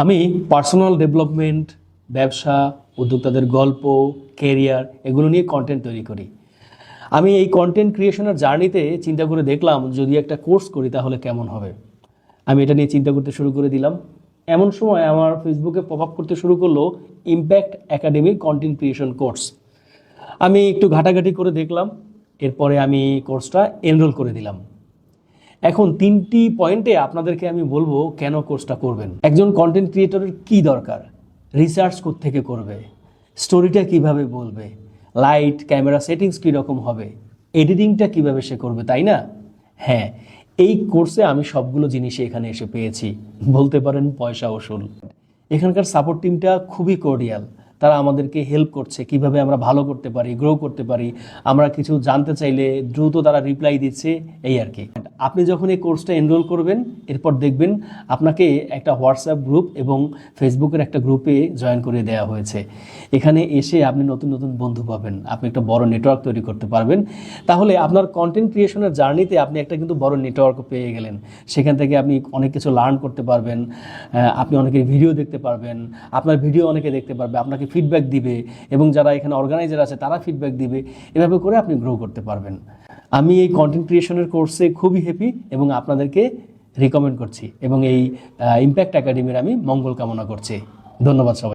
আমি personal development ব্যবসা, উদ্যোক্তাদের গল্প কেরিয়ার এগুলো নিয়ে কন্টেন্ট তৈরি করি। আমি এই কন্টেন্ট ক্রিয়েশনের জার্নিতে চিন্তা করে দেখলাম, যদি একটা কোর্স করি তাহলে কেমন হবে? আমি এটা নিয়ে চিন্তা করতে শুরু করে দিলাম। এমন সময় আমার ফেসবুকে পপ আপ করতে শুরু করল ইম্প্যাক্ট একাডেমির কন্টেন্ট ক্রিয়েশন কোর্স আমি একটু ঘাটাঘাটি করে দেখলাম, এরপরে আমি কোর্সটা এনরোল করে দিলাম। এখন তিনটি পয়েন্টে আপনাদেরকে আমি বলব কেন কোর্সটা করবেন। একজন কন্টেন্ট ক্রিয়েটরের কি দরকার? রিসার্চ থেকে করবে? স্টোরিটা কীভাবে বলবে? লাইট ক্যামেরা সেটিংস কীরকম হবে? এডিটিংটা কীভাবে সে করবে, তাই না? হ্যাঁ এই কোর্সে আমি সবগুলো জিনিসই এখানে এসে পেয়েছি। বলতে পারেন পয়সা ওসুল। এখানকার সাপোর্ট টিমটা খুবই কর্ডিয়াল তারা আমাদেরকে হেল্প করছে, কীভাবে আমরা ভালো করতে পারি গ্রো করতে পারি। আমরা কিছু জানতে চাইলে দ্রুত তারা রিপ্লাই দিচ্ছে, এই আর কি। আপনি যখন এই কোর্সটা এনরোল করবেন, এরপর দেখবেন আপনাকে একটা হোয়াটসঅ্যাপ গ্রুপ এবং ফেসবুকের একটা গ্রুপে জয়েন করে দেওয়া হয়েছে। এখানে এসে আপনি নতুন নতুন বন্ধু পাবেন। আপনি একটা বড় নেটওয়ার্ক তৈরি করতে পারবেন। তাহলে আপনার কন্টেন্ট ক্রিয়েশনের জার্নিতে আপনি একটা কিন্তু বড় নেটওয়ার্ক পেয়ে গেলেন। সেখান থেকে আপনি অনেক কিছু লার্ন করতে পারবেন। আপনি অনেকের ভিডিও দেখতে পারবেন। আপনার ভিডিও অনেকে দেখতে পারবে, আপনাকে ফিডব্যাক দিবে এবং যারা এখানে অর্গানাইজার আছে, তারা ফিডব্যাক দিবে। এভাবে করে আপনি গ্রো করতে পারবেন। আমি এই কন্টেন্ট ক্রিয়েশনের কোর্সে খুবই হ্যাপি এবং আপনাদেরকে রিকমেন্ড করছি এবং এই ইম্প্যাক্ট একাডেমির আমি মঙ্গল কামনা করছি। ধন্যবাদ সবাই